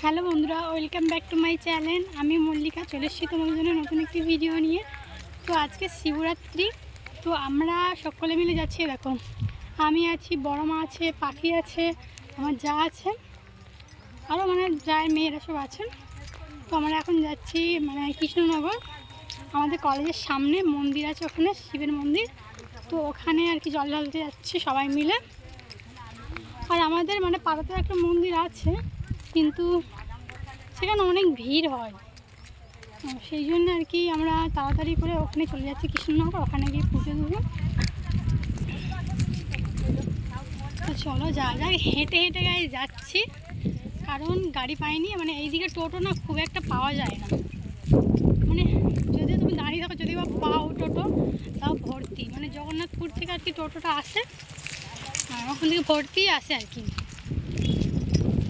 Hello বন্ধুরা, welcome back to my channel. আমি মল্লিকা, চলে এসেছি তোমাদের জন্য নতুন একটি ভিডিও নিয়ে। তো আজকে শিবরাত্রি, তো আমরা সকলে মিলে যাচ্ছি, দেখো। আমি আছি, বড় মা আছে, পাখি আছে, আমার যা আছে আরও মানে যায় মেয়েরা সব আছেন তো আমরা এখন যাচ্ছি মানে কৃষ্ণনগর। আমাদের কলেজের সামনে মন্দির আছে ওখানে, শিবের মন্দির। তো ওখানে আর কি জল ঢালতে যাচ্ছি সবাই মিলে। আর আমাদের মানে পাড়াতে একটা মন্দির আছে। কিন্তু সেখানে অনেক ভিড় হয়। সেই জন্য আর কি আমরা তাড়াতাড়ি করে ওখানে চলে যাচ্ছি কৃষ্ণনগর, ওখানে গিয়ে পুজো দেবো। তো চলো যা যা হেঁটে হেঁটে গায়ে যাচ্ছি। কারণ গাড়ি পাইনি মানে এইদিকে টোটো না খুব একটা পাওয়া যায় না। মানে যদি তুমি দাঁড়িয়ে থাকো, যদি বা পাও টোটো, তাও ভর্তি। মানে জগন্নাথপুর থেকে আর কি টোটোটা আসে ওখান থেকে ভর্তি আসে আর কি।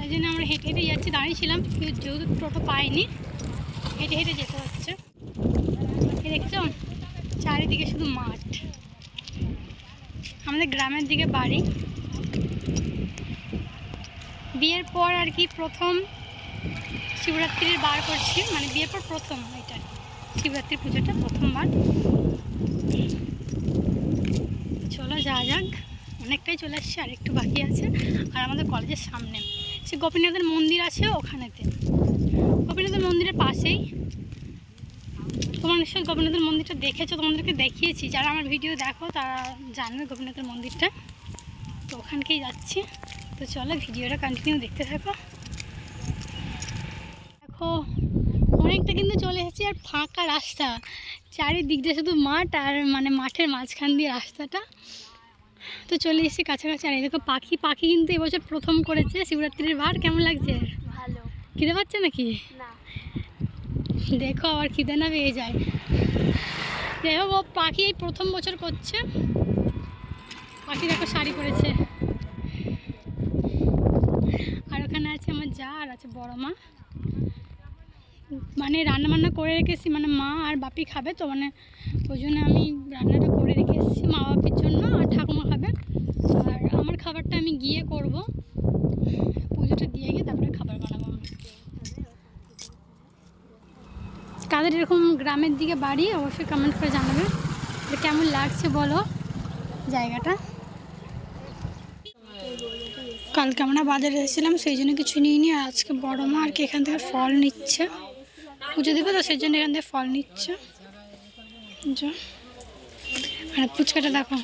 তাই জন্য আমরা হেঁটে হেঁটে যাচ্ছি, দাঁড়িয়েছিলাম, কিন্তু যেহেতু টোটো পাইনি, হেঁটে হেঁটে যেতে হচ্ছে। দেখছ, চারিদিকে শুধু মাঠ। আমাদের গ্রামের দিকে বাড়ি। বিয়ের পর আর কি প্রথম শিবরাত্রির বার করছি মানে বিয়ের পর প্রথম এটা। শিবরাত্রি পুজোটা প্রথমবার। চলো যা যাক, অনেকটাই চলে আসছে আর একটু বাকি আছে, আর আমাদের কলেজের সামনে। সে গোপীনাথের মন্দির আছে ওখানেতে। গোপীনাথের মন্দিরের পাশেই। তোমার নিশ্চয়ই গোপীনাথের মন্দিরটা দেখেছ, তোমাদেরকে দেখিয়েছি। যারা আমার ভিডিও দেখো, তারা জানবে গোপীনাথের মন্দিরটা। তো ওখানকেই যাচ্ছি। তো চলো ভিডিওটা কন্টিনিউ দেখতে থাকো। দেখো, অনেকটা কিন্তু চলে এসেছি আর ফাঁকা রাস্তা। চারিদিক দিয়ে শুধু মাঠ আর মানে মাঠের মাঝখান দিয়ে রাস্তাটা। তো চলে এসেছি কাছাকাছি আর এই দেখো পাখি পাখি কিন্তু এবছর প্রথম করেছে শিবরাত্রির বার কেমন লাগছে? ভালো। খিদে পাচ্ছে নাকি? দেখো আবার খিদে না পেয়ে যায়। দেখো ও পাখি এই প্রথম বছর করছে। পাখি দেখো শাড়ি পরেছে। আর ওখানে আছে আমার যা আর আছে বড় মা। মানে রান্না বান্না করে রেখেছি মানে মা আর বাপি খাবে তো মানে ওই জন্য আমি রান্নাটা করে রেখে এসেছি মা বাপির জন্য আর ঠাকুমা খাবে আর আমার খাবারটা আমি গিয়ে করব পুজোটা দিয়ে গিয়ে তারপরে খাবার বানাবো আমি কাদের এরকম গ্রামের দিকে বাড়ি, অবশ্যই কমেন্ট করে জানাবে। যে কেমন লাগছে বলো জায়গাটা? কালকে আমরা বাজারে এসেছিলাম, সেই জন্য কিছু নিইনি। আর আজকে বড় মা আর কি এখান থেকে ফল নিচ্ছে। পুজো দেবে তো, সেই জন্য এখান থেকে ফল নিচ্ছে। আর পুচকাটা দেখো।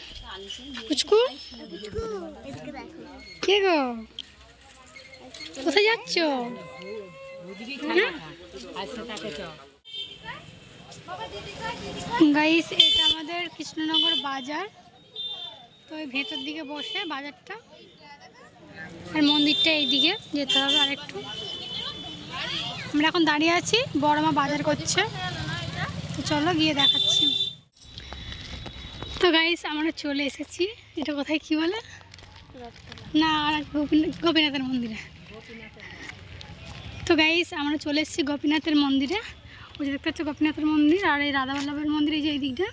পুচকু? কে গো? কোথায় যাচ্ছ? হ্যাঁ? গাইস এটা আমাদের কৃষ্ণনগর বাজার। তো ওই ভেতর দিকে বসে বাজারটা। আর মন্দিরটা এইদিকে যেতে হবে আরেকটু। আমরা এখন দাঁড়িয়ে আছি বড় মা বাজার করছে। তো চলো গিয়ে দেখাচ্ছি। তো গাইস আমরা চলে এসেছি। এটা কোথায়, কি বলে? না, আর গোপীনাথের মন্দিরে। তো গাইস আমরা চলে এসেছি গোপীনাথের মন্দিরে। ওই দেখতে গোপীনাথের মন্দির আর এই রাধাবল্লভের মন্দির, এই যে এই দিকটা।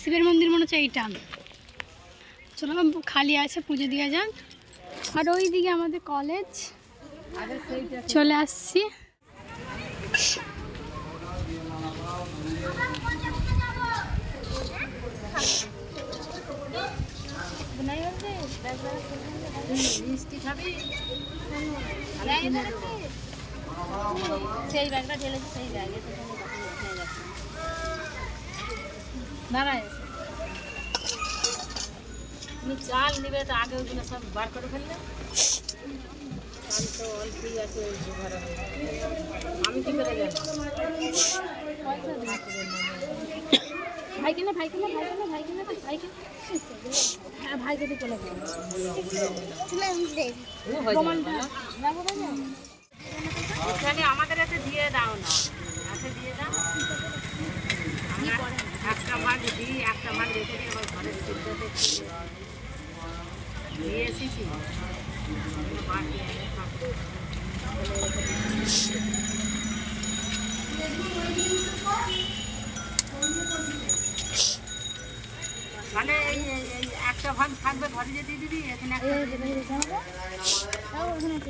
শিবের মন্দির মনে হচ্ছে এইটা। চলো খালি আছে, পুজো দিয়ে যান। আর ওই দিকে আমাদের কলেজ চলে আসছি। সেই ব্যাগটা ঢেলেছি সেই ব্যাগে দাঁড়ায় তুমি চাল নিবে তো আগে ওগুলো সব বার করে ফেললে। চাল তো অল্পই আছে ওই আমি কি করে জানি? ভাই কিনা ভাই কিনা ভাই কিনা ভাই কিনা ভাই কিনা। হ্যাঁ ভাই যদি চলে যাবে। এখানে আমাদের এতে দিয়ে দাও না এতে দিয়ে দাও একটা ভাগ দিই একটা ভাগ রেখে দিই আমার ঘরের সিদ্ধাতে দিয়ে এসেছি। মানে এই একটা ভাগ থাকবে ঘরে যে দিয়ে দিবি এখানে একটা।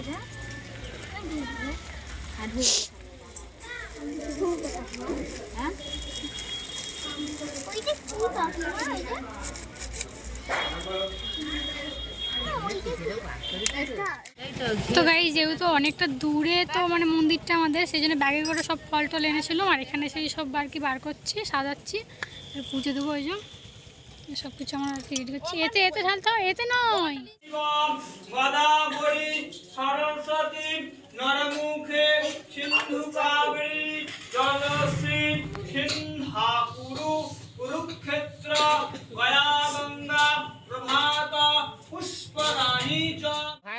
হ্যাঁ তো গাই যেহেতু অনেকটা দূরে, তো মানে মন্দিরটা আমাদের, সেই জন্য ব্যাগে করে সব ফল টল এনেছিলাম, আর এখানে সেই সব আর কি বার করছি, সাজাচ্ছি পুজো দেবো ওই জন্য। সব কিছু আমরা রেডি করছি। এতে এতে ঢালতে এতে নয়।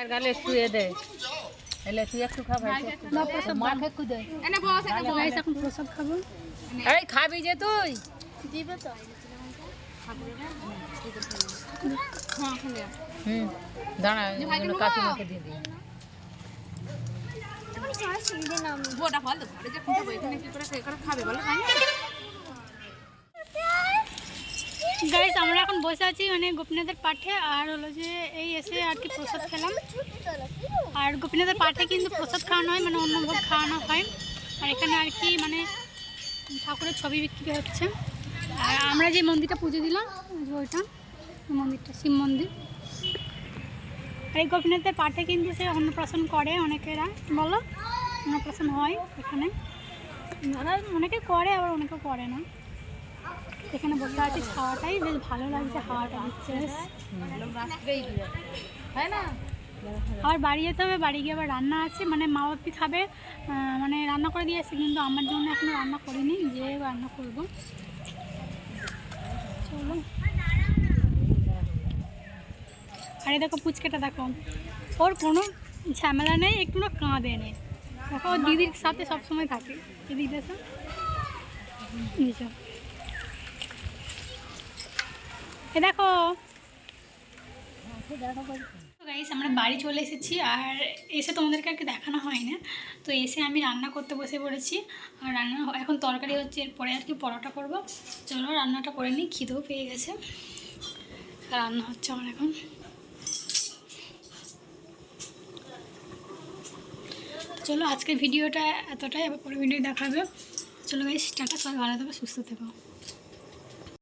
ভাইয়ের গালে দে। এলে তুই একটু খা ভাই মাকে একটু দে গাইস এখন প্রসাদ খাব? এই খাবি যে তুই। হুম দাঁড়া দিয়ে দিই। গাইস আমরা এখন বসে আছি মানে গোপীনাথের পাঠে আর হলো যে এই কি প্রসাদ খেলাম। আর গোপীনাথের পাঠে কিন্তু প্রসাদ খাওয়ানো হয় মানে অন্য ভোগ খাওয়ানো হয়। আর এখানে আর কি মানে ঠাকুরের ছবি বিক্রি হচ্ছে। আর আমরা যে মন্দিরটা পুজো দিলাম ওই ওইটা মন্দিরটা শিব মন্দির। আর এই গোপীনাথের পাঠে কিন্তু সে অন্নপ্রাশন করে অনেকেরা। বলো অন্নপ্রাশন হয় এখানে? অনেকে করে আবার অনেকে করে না। এখানে বসে আছি। হাওয়াটাই বেশ ভালো লাগছে হাওয়াটা দিচ্ছে। তাই না? আবার বাড়ি যেতে হবে বাড়ি গিয়ে আবার রান্না আছে। মানে মা বাপি খাবে মানে রান্না করে দিয়ে আসছে কিন্তু আমার জন্য এখনও রান্না করিনি যে রান্না করব। চলো। আরে দেখো পুচকেটা দেখো। ওর কোনো ঝামেলা নেই একটু না কাঁদে নেই দেখো ওর দিদির সাথে সবসময় থাকে। দিদির সাথে দেখো। গাইস আমরা বাড়ি চলে এসেছি আর এসে তোমাদেরকে আর দেখানো হয় না তো এসে আমি রান্না করতে বসে পড়েছি। আর রান্না এখন তরকারি হচ্ছে, এরপরে আর কি পরোটা করব। চলো রান্নাটা করে নিই, খিদেও পেয়ে গেছে। রান্না হচ্ছে আমার এখন। চলো আজকের ভিডিওটা এতটাই আবার পরে ভিডিও দেখাবে। চলো গাইস টাটা, সবাই ভালো থাকবে সুস্থ থেকো।